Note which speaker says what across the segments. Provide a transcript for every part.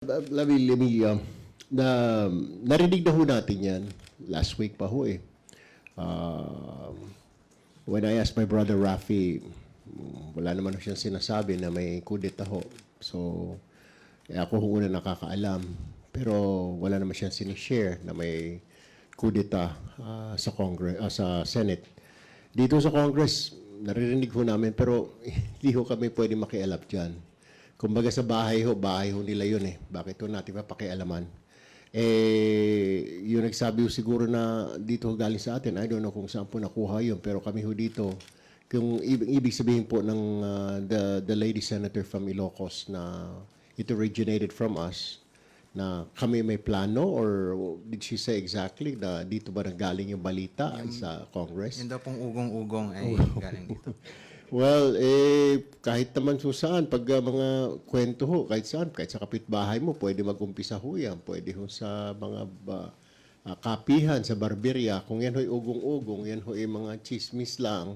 Speaker 1: Let me, let me, um, na, narinig na ho natin yan. Last week pa ho eh. Um, when I asked my brother Rafi, wala naman siyang sinasabi na may kudeta ho. So, eh, ako ho una nakakaalam. Pero wala naman siyang sinishare na may kudeta ah, sa Congress, ah, sa Senate. Dito sa Congress, naririnig ho namin pero hindi ho kami pwede makialap dyan. Kumbaga sa bahay ho, bahay ho nila yun eh. Bakit ho natin papakialaman? Eh, yung nagsabi ho siguro na dito ho galing sa atin, I don't know kung saan po nakuha yun, pero kami ho dito, kung ibig, sabihin po ng uh, the, the lady senator from Ilocos na it originated from us, na kami may plano or did she say exactly na dito ba nanggaling yung balita sa Congress?
Speaker 2: Yun daw pong ugong-ugong ay galing dito.
Speaker 1: Well, eh, kahit naman so saan, pag uh, mga kwento ho, kahit saan, kahit sa kapitbahay mo, pwede mag-umpisa ho yan. Pwede ho sa mga ba, ah, kapihan, sa barberya. Kung yan ho'y ugong-ugong, yan ho'y mga chismis lang.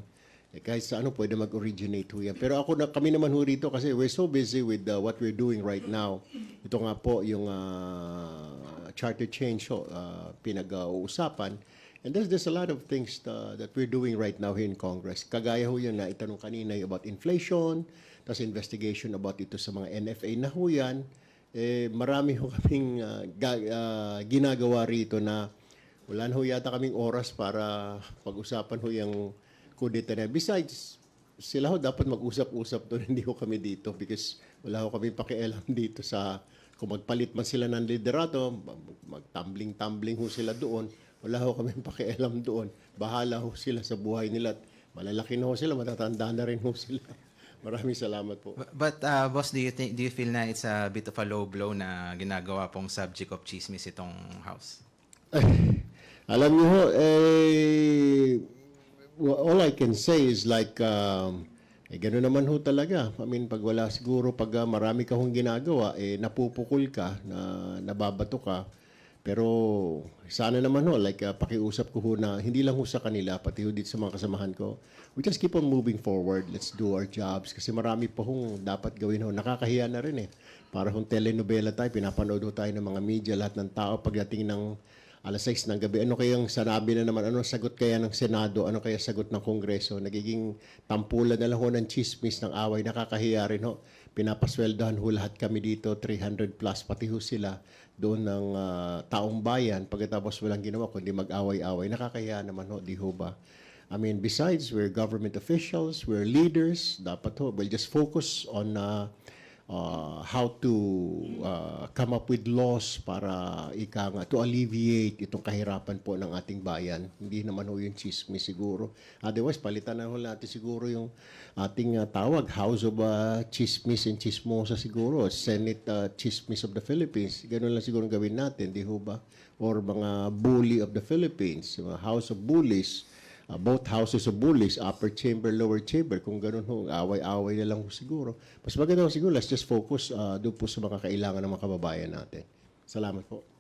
Speaker 1: Eh, kahit sa ano, pwede mag-originate ho yan. Pero ako na, kami naman ho rito kasi we're so busy with uh, what we're doing right now. Ito nga po yung uh, charter change ho, uh, pinag-uusapan. And there's, there's a lot of things uh, that we're doing right now here in Congress. Kagaya ho yun na itanong kanina about inflation, tapos investigation about ito sa mga NFA na ho yan. Eh, marami ho kaming uh, ga- uh, ginagawa rito na wala na ho yata kaming oras para pag-usapan ho yung kudeta na. Besides, sila ho dapat mag-usap-usap doon, hindi ho kami dito because wala ho kami pakialam dito sa kung magpalit man sila ng liderato, mag- mag-tumbling-tumbling ho sila doon, wala ho kami pakialam doon. Bahala ho sila sa buhay nila malalaki na ho sila, matatanda na rin ho sila. Maraming salamat po.
Speaker 2: Bu- But uh, boss, do you think do you feel na it's a bit of a low blow na ginagawa pong subject of chismis itong house?
Speaker 1: Alam niyo ho, eh, well, all I can say is like, um, eh, gano'n naman ho talaga. I mean, pag wala siguro, pag ah, marami ka hong ginagawa, eh, napupukul ka, na, nababato ka. Pero sana naman ho, like, ah, pakiusap ko ho na, hindi lang ho sa kanila, pati ho dito sa mga kasamahan ko, we just keep on moving forward. Let's do our jobs. Kasi marami pa hong dapat gawin ho. Nakakahiya na rin eh. Para hong telenovela tayo, pinapanood ho tayo ng mga media, lahat ng tao pagdating ng alas 6 ng gabi. Ano kayang sanabi na naman? Ano sagot kaya ng Senado? Ano kaya sagot ng Kongreso? Nagiging tampulan na lang ho ng chismis ng away. Nakakahiya rin ho. Pinapasweldohan ho lahat kami dito, 300 plus, pati ho sila doon ng ah, taong bayan. Pagkatapos walang ginawa, kundi mag-away-away. Nakakahiya naman ho, di ho ba? I mean, besides, we're government officials, we're leaders. Dapat ho, we'll just focus on uh, uh, how to uh, come up with laws para ika nga, to alleviate itong kahirapan po ng ating bayan. Hindi naman ho yung chismis siguro. Otherwise, palitan na ho natin siguro yung ating uh, tawag, House of uh, Chismis and Chismosa siguro, Senate uh, Chismis of the Philippines. Ganun lang siguro gawin natin, di ho ba? Or mga bully of the Philippines, House of Bullies. Uh, both houses of bullies, upper chamber, lower chamber, kung ganun ho, away-away na lang ho siguro. Mas maganda ho siguro, let's just focus uh, doon po sa mga kailangan ng mga kababayan natin. Salamat po.